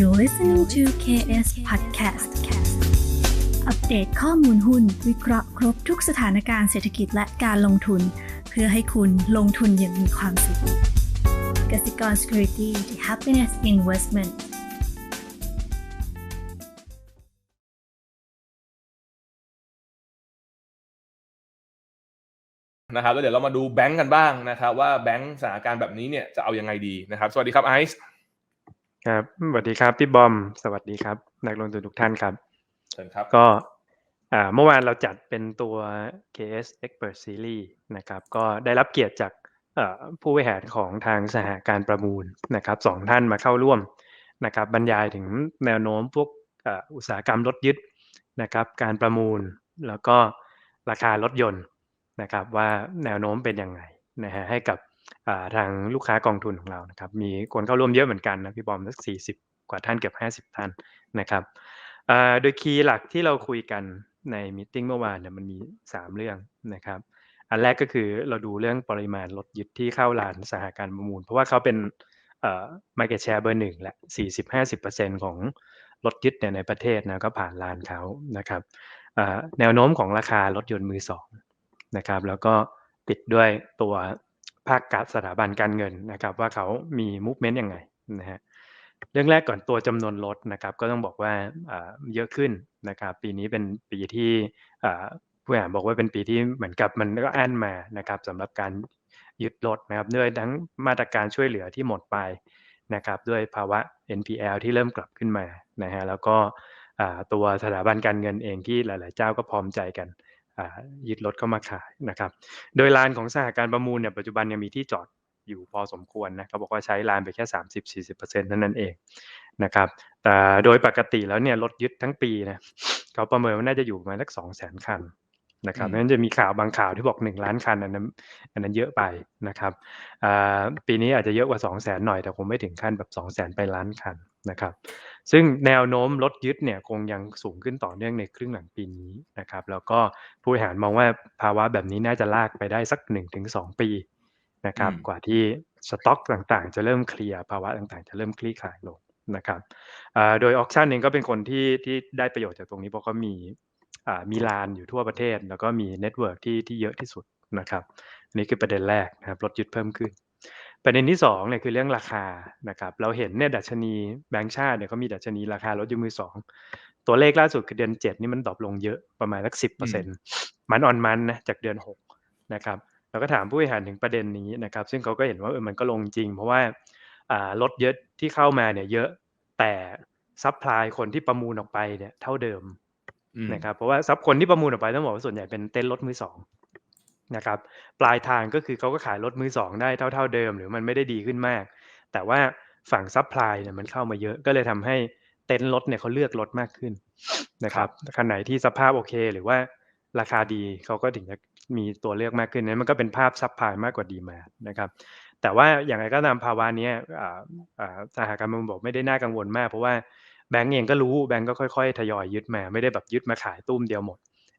You're listening to KS Podcast อัปเดตข้อมูลหุ้น วิเคราะห์ครบทุกสถานการณ์เศรษฐกิจและการลงทุน เพื่อให้คุณลงทุนอย่างมีความสุขกสิกร Security the Happiness Investment นะครับแล้วเดี๋ยวเรามาดูแบงก์กันบ้างนะครับว่าแบงก์สถานการณ์แบบนี้เนี่ยจะเอายังไงดีนะครับ สวัสดีครับไอซ์ ครับสวัสดีครับพี่บอม สวัสดีครับ นักลงทุนทุกท่านครับเชิญครับก็อ่าเมื่อวานเราจัดเป็นตัว KS Expert Series นะครับ ก็ได้รับเกียรติจากเอ่อผู้บริหารของทางสหการประมูลนะครับสองท่านมาเข้าร่วมนะครับบรรยายถึงแนวโน้มพวกเอ่ออุตสาหกรรมรถยึดนะครับการประมูลแล้วก็ราคารถยนต์นะครับว่าแนวโน้มเป็นยังไงนะฮะให้กับอ่า ทางลูกค้ากองทุนของเรานะครับ มีคนเข้าร่วมเยอะเหมือนกันนะพี่บอมสักสี่สิบกว่าท่านเกือบห้าสิบท่านนะครับโดยคีย์หลักที่เราคุยกันในมิ팅เมื่อวานเนี่ยมันมี3เรื่องนะครับ อันแรกก็คือเราดูเรื่องปริมาณรถยึดที่เข้าลานสหการประมูล เพราะว่าเขาเป็นเอ่อ market share เบอร์หนึ่งและ40-50%ของรถยึดเนี่ยในประเทศนะก็ผ่านลานเขานะครับแนวโน้มของราคารถยนต์มือสองนะครับ แล้วก็ปิดด้วยตัว ภาคการสถาบันการเงินนะครับ ว่าเขามี movement ยังไงนะฮะเรื่องแรกก่อนตัวจำนวนรถนะครับ ก็ต้องบอกว่าเยอะขึ้นนะครับ ปีนี้เป็นปีที่ผู้บริหารบอกว่าเป็นปีที่เหมือนกับมันก็อั้นมานะครับสำหรับการยึดรถนะครับด้วยทั้งมาตรการช่วยเหลือที่หมดไปนะครับด้วยภาวะ NPL ที่เริ่มกลับขึ้นมานะฮะแล้วก็ตัวสถาบันการเงินเองที่หลาย ๆ เจ้าก็พร้อมใจกัน ยึดรถเข้ามาขายนะครับ โดยลานของสหการประมูลเนี่ยปัจจุบันยังมีที่จอดอยู่พอสมควรนะเขาบอกว่าใช้ลานไปแค่ 30-40%เท่านั้นเองนะครับแต่โดยปกติแล้วเนี่ยรถยึดทั้งปีนะเขาประเมินว่าน่าจะอยู่ประมาณสักสองแสนคัน นะครับนั้นจะมีข่าวบางข่าวที่บอกหนึ่งล้านคันอันนั้นอันนั้นเยอะไปนะครับอ่าปีนี้อาจจะเยอะกว่าสองแสนหน่อยแต่คงไม่ถึงขั้นแบบสองแสนไปล้านคันนะครับซึ่งแนวโน้มรถยึดเนี่ยคงยังสูงขึ้นต่อเนื่องในครึ่งหลังปีนี้นะครับแล้วก็ผู้บริหารมองว่าภาวะแบบนี้น่าจะลากไปได้สัก 1-2 ปีนะครับอืมกว่าที่สต็อกต่างๆ จะเริ่มเคลียร์ภาวะต่างๆ จะเริ่มคลี่คลายลงนะครับอ่าโดยออกชันเองก็เป็นคนที่ที่ได้ประโยชน์จากตรงนี้เพราะเขามีอ่า มีลานอยู่ทั่วประเทศ แล้วก็มีเน็ตเวิร์กที่ที่เยอะที่สุดนะครับอันนี้คือประเด็นแรกนะครับรถยึดเพิ่มขึ้น ประเด็นที่สองเนี่ยคือเรื่องราคานะครับเราเห็นเนี่ยดัชนีแบงก์ชาติเนี่ยเขามีดัชนีราคารถยนต์มือสองตัวเลขล่าสุดคือเดือนเจ็ดนี่มันดรอปลงเยอะประมาณสักสิบเปอร์เซ็นต์มันออนมันนะจากเดือนหกนะครับเราก็ถามผู้บริหารถึงประเด็นนี้นะครับ ซึ่งเขาก็เห็นว่าเออมันก็ลงจริง เพราะว่าอ่ารถเยอะที่เข้ามาเนี่ยเยอะแต่ซัพพลายคนที่ประมูลออกไปเนี่ยเท่าเดิม นะครับเพราะว่าซับคนที่ประมูลออกไปต้องบอกว่าส่วนใหญ่เป็นเต้นรถมือสองนะครับปลายทางก็คือเขาก็ขายรถมือสองได้เท่า ๆเดิม หรือมันไม่ได้ดีขึ้นมาก แต่ว่าฝั่งซัพพลายเนี่ยมันเข้ามาเยอะก็เลยทำให้เต็นท์รถเนี่ยเขาเลือกรถมากขึ้นนะครับคันไหนที่สภาพโอเค หรือว่าราคาดีเขาก็ถึงจะมีตัวเลือกมากขึ้นนั้นมันก็เป็นภาพซัพพลายมากกว่าดีมานะครับแต่ว่าอย่างไรก็ตามภาวะเนี้ยอ่าอ่าสหการประมูลบอกไม่ได้น่ากังวลมาก เพราะว่า แบงก์เองก็รู้แบงก์ก็ค่อยๆ ทยอยยึดมาไม่ได้แบบยึดมาขายตุ้มเดียวหมด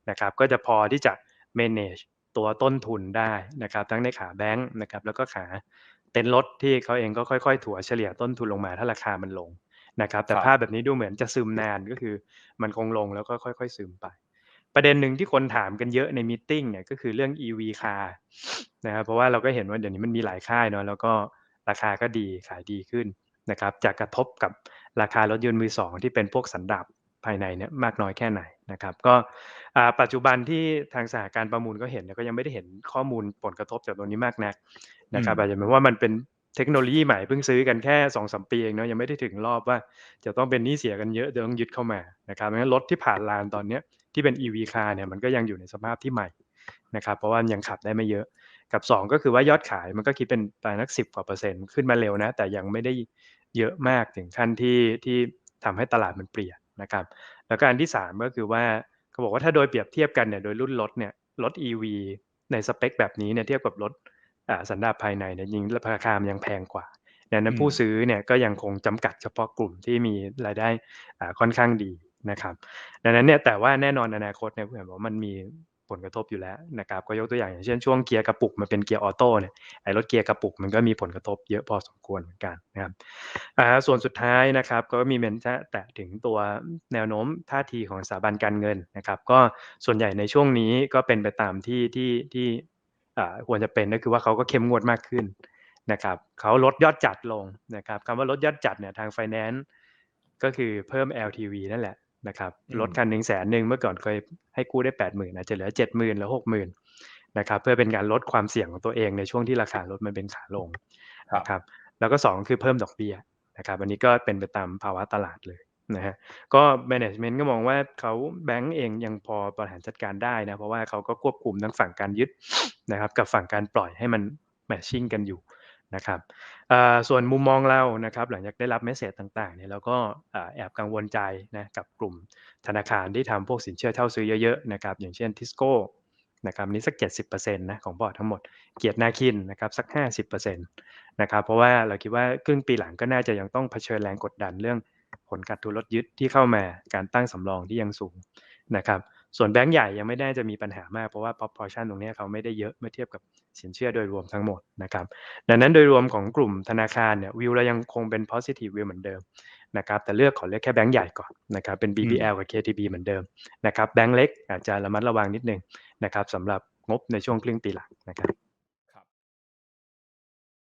นะครับก็จะพอที่จะ manage ตัวต้นทุนได้นะครับทั้งในขาแบงก์นะครับแล้วก็ขาเต็นท์รถที่เขาเองก็ค่อยๆ ถัวเฉลี่ยต้นทุนลงมาถ้าราคามันลงนะครับแต่ครับภาพแบบนี้ดูเหมือนจะซึมนานก็คือมันคงลงแล้วก็ค่อย ๆ ซึมไป ประเด็นหนึ่งที่คนถามกันเยอะในมตติ팅เนี่ยก็คือเรื่อง EV car นะครับเพราะว่าเราก็เห็นว่าเดี๋ยวนี้มันมีหลายค่ายเนาะแล้วก็ราคาก็ดีขายดีขึ้นนะครับจะกระทบกับ ราคารถยนต์มือสองที่เป็นพวกสันดาปภายในเนี่ยมากน้อยแค่ไหนนะครับ ก็อ่าปัจจุบันที่ทางสหการประมูลก็เห็นเนี่ยก็ยังไม่ได้เห็นข้อมูลผลกระทบจากตรงนี้มากนักนะครับอืมอาจจะเป็นว่ามันเป็นเทคโนโลยีใหม่เพิ่งซื้อกันแค่สองสมปีเองเนาะยังไม่ได้ถึงรอบว่าจะต้องเป็นหนี้เสียกันเยอะจะต้องยึดเข้ามานะครับงั้นรถที่ผ่านลานตอนเนี้ยที่เป็น EV car เนี่ยมันก็ยังอยู่ในสภาพที่ใหม่นะครับเพราะว่ามันยังขับได้ไม่เยอะกับ 2 ก็คือว่ายอดขายมันก็คิดเป็นประมาณนักสิบกว่าเปอร์เซ็นต์ขึ้นมาเร็วนะ แต่ยังไม่ได้ เยอะมากถึงขั้นที่ที่ทำให้ตลาดมันเปลี่ยนนะครับ แล้วก็อันที่ 3 ก็คือว่าเขาบอกว่าถ้าโดยเปรียบเทียบกันเนี่ยโดยรุ่นรถเนี่ยรถ EV ในสเปคแบบนี้เนี่ยเทียบกับรถอ่าสันดาปภายในเนี่ยยิงราคามันยังแพงกว่าดังนั้นอืมผู้ซื้อเนี่ยก็ยังคงจำกัดเฉพาะกลุ่มที่มีรายได้อ่าค่อนข้างดีนะครับ ดังนั้นเนี่ยแต่ว่าแน่นอนอนาคตเนี่ยผมบอกว่ามันมี ผลกระทบอยู่แล้วนะครับก็ยกตัวอย่างอย่างเช่นช่วงเกียร์กระปุกมาเป็นเกียร์ออโต้เนี่ยไอ้รถเกียร์กระปุกมันก็มีผลกระทบเยอะพอสมควรเหมือนกันนะครับอ่าส่วนสุดท้ายนะครับก็มีเมนจะแตะถึงตัวแนวโน้มท่าทีของสถาบันการเงินนะครับก็ส่วนใหญ่ในช่วงนี้ก็เป็นไปตามที่ที่ที่อ่าควรจะเป็นก็คือว่าเขาก็เข้มงวดมากขึ้นนะครับเขาลดยอดจัดลงนะครับคำว่าลดยอดจัดเนี่ยทาง finance ก็คือเพิ่ม LTV นั่นแหละ นะครับอืมลดคันหนึ่งแสนหนึ่งเมื่อก่อนเคยให้กู้ได้แปดหมื่นอาจจะเหลือเจ็ดหมื่นหรือหกหมื่นนะครับเพื่อเป็นการลดความเสี่ยงของตัวเองในช่วงที่ราคารถมันเป็นขาลงครับนะครับแล้วก็สองคือเพิ่มดอกเบี้ยนะครับอันนี้ก็เป็นไปตามภาวะตลาดเลยนะฮะก็ management ก็มองว่าเขาแบงก์เองยังพอบริหารจัดการได้นะเพราะว่าเขาก็ควบคุมทั้งฝั่งการยึดนะครับกับฝั่งการปล่อยให้มันแมชชิ่งกันอยู่ นะครับส่วนมุมมองเรานะครับหลังจากได้รับเมสเซจต่างๆเนี่ยเราก็แอบกังวลใจนะกับกลุ่มธนาคารที่ทำพวกสินเชื่อเช่าซื้อเยอะๆนะครับอย่างเช่นทิสโก้นะครับอันนี้สัก 70%นะของบอร์ดทั้งหมด เกียรตินาคินนะครับสัก 50%นะครับเพราะว่าเราคิดว่าครึ่งปีหลังก็น่าจะยังต้องเผชิญแรงกดดันเรื่องผลขาดทุนลดยึดที่เข้ามาการตั้งสำรองที่ยังสูงนะครับ ส่วนแบงก์ใหญ่ยังไม่ได้จะมีปัญหามากเพราะว่า proportion ตรงเนี้ยเขาไม่ได้เยอะเมื่อเทียบกับสินเชื่อโดยรวมทั้งหมดนะครับ ดังนั้นโดยรวมของกลุ่มธนาคารเนี่ยวิวเรายังคงเป็น positive view เหมือนเดิมนะครับแต่เลือกขอเลือกแค่แบงก์ใหญ่ก่อนนะครับเป็น BBL กับ KTB เหมือนเดิมนะครับแบงก์เล็กอาจจะระมัดระวังนิดนึงนะครับสำหรับงบในช่วงครึ่งปีหลังนะครับ